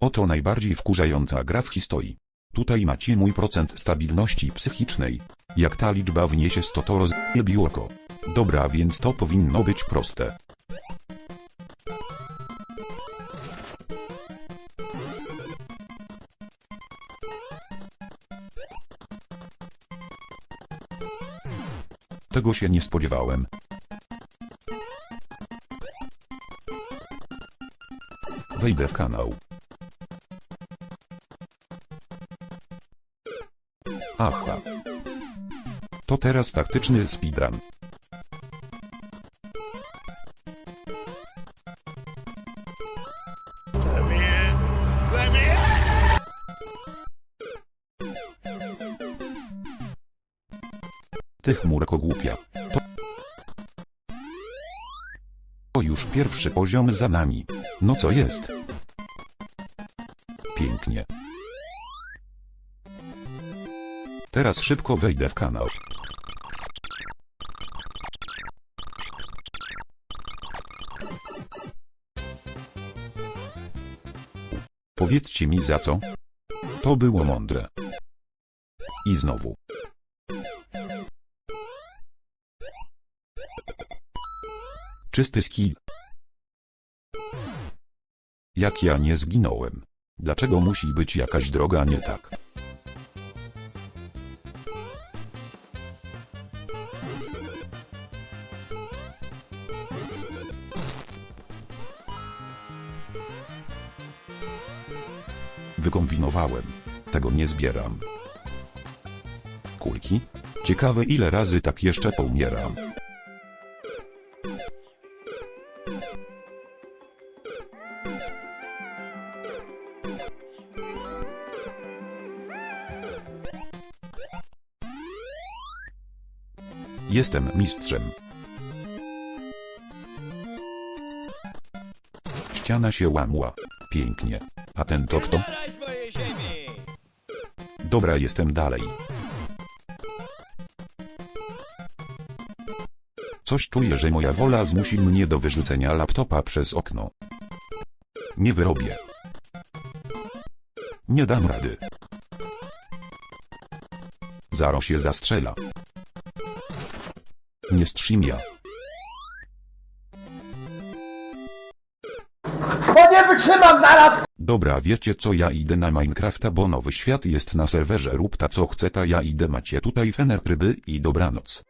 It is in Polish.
Oto najbardziej wkurzająca gra w historii. Tutaj macie mój procent stabilności psychicznej. Jak ta liczba wniesie 100 to rozbije biurko. Dobra więc to powinno być proste. Tego się nie spodziewałem. Wejdę w kanał. Aha. To teraz taktyczny speedrun. Ty chmurko głupia. To... To już pierwszy poziom za nami. No co jest? Pięknie. Teraz szybko wejdę w kanał. Powiedzcie mi za co? To było mądre. I znowu. Czysty skill. Jak ja nie zginąłem? Dlaczego musi być jakaś droga nie tak? Wykombinowałem. Tego nie zbieram. Kulki? Ciekawe ile razy tak jeszcze poumieram. Jestem mistrzem. Ściana się łamła. Pięknie. A ten to kto? Dobra, jestem dalej. Coś czuję, że moja wola zmusi mnie do wyrzucenia laptopa przez okno. Nie wyrobię. Nie dam rady. Zaro się zastrzela. Nie strzymia. Bo nie wytrzymam zaraz! Dobra wiecie co ja idę na Minecrafta bo nowy świat jest na serwerze rób ta co chce ta ja idę macie tutaj fener tryby i dobranoc.